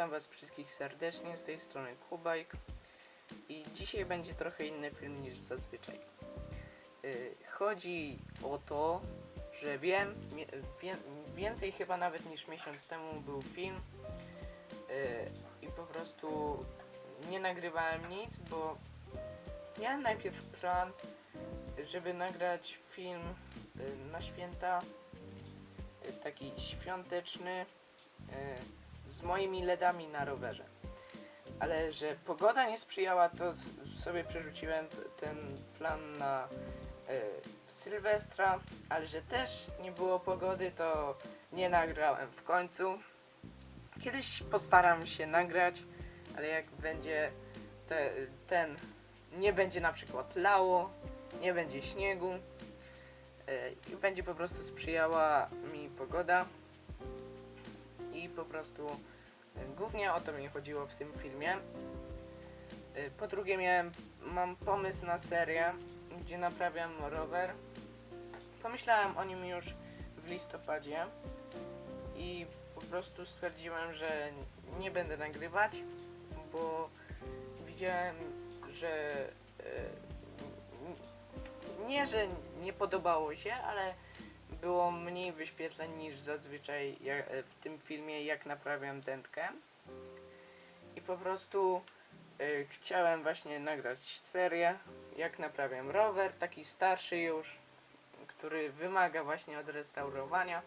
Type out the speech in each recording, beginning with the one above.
Witam Was wszystkich serdecznie, z tej strony Kubajk i dzisiaj będzie trochę inny film niż zazwyczaj. Y, Chodzi o to, że wiem, więcej chyba nawet niż miesiąc temu był film y, i po prostu nie nagrywałem nic, bo miałem najpierw plan, żeby nagrać film y, na święta, taki świąteczny, z moimi LEDami na rowerze. Ale że pogoda nie sprzyjała, to sobie przerzuciłem ten plan na y, Sylwestra, ale że też nie było pogody, to nie nagrałem w końcu. Kiedyś postaram się nagrać, ale jak będzie te, ten, nie będzie na przykład lało, nie będzie śniegu y, i będzie po prostu sprzyjała mi pogoda i po prostu głównie o to mi chodziło w tym filmie. Y, Po drugie miałem, mam pomysł na serię, gdzie naprawiam rower. Pomyślałem o nim już w listopadzie i po prostu stwierdziłem, że nie będę nagrywać, bo widziałem, że y, nie, że nie podobało się, ale było mniej wyświetleń niż zazwyczaj ja- w tym filmie, jak naprawiam dętkę. I po prostu y, chciałem właśnie nagrać serię, jak naprawiam rower, taki starszy już, który wymaga właśnie odrestaurowania.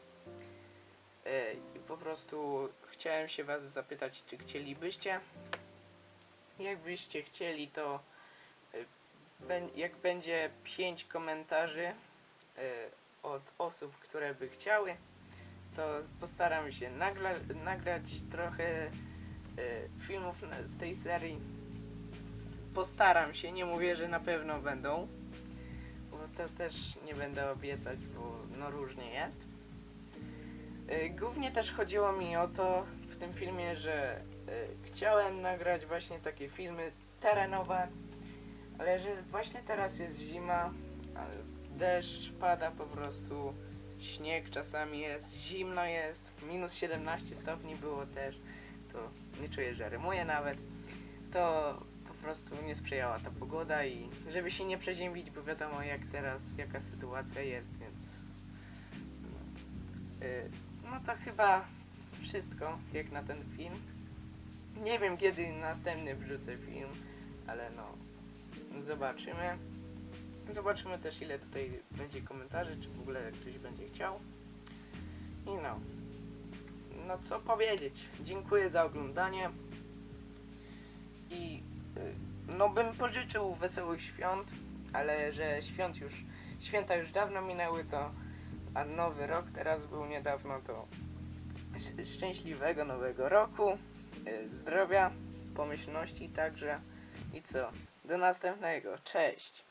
Y, I po prostu chciałem się Was zapytać, czy chcielibyście. Jakbyście chcieli, to jak będzie 5 komentarzy od osób, które by chciały, to postaram się nagra- nagrać trochę y, filmów z tej serii. Postaram się, nie mówię, że na pewno będą, bo to też nie będę obiecać, bo no różnie jest. Y, Głównie też chodziło mi o to w tym filmie, że y, chciałem nagrać właśnie takie filmy terenowe, ale że właśnie teraz jest zima, deszcz pada po prostu, śnieg czasami jest, zimno jest, minus 17 stopni było też, to nie czuję, że rymuję nawet, to po prostu nie sprzyjała ta pogoda i żeby się nie przeziębić, bo wiadomo jak teraz, jaka sytuacja jest, więc no, y, no to chyba wszystko jak na ten film. Nie wiem kiedy następny wrzucę film, ale no zobaczymy. Zobaczymy też ile tutaj będzie komentarzy, czy w ogóle ktoś będzie chciał. I no. No co powiedzieć. Dziękuję za oglądanie. I y, no bym pożyczył wesołych świąt, ale że świąt już, święta już dawno minęły, to a nowy rok teraz był niedawno, to sz- szczęśliwego nowego roku, y, zdrowia, pomyślności także i co, do następnego, cześć!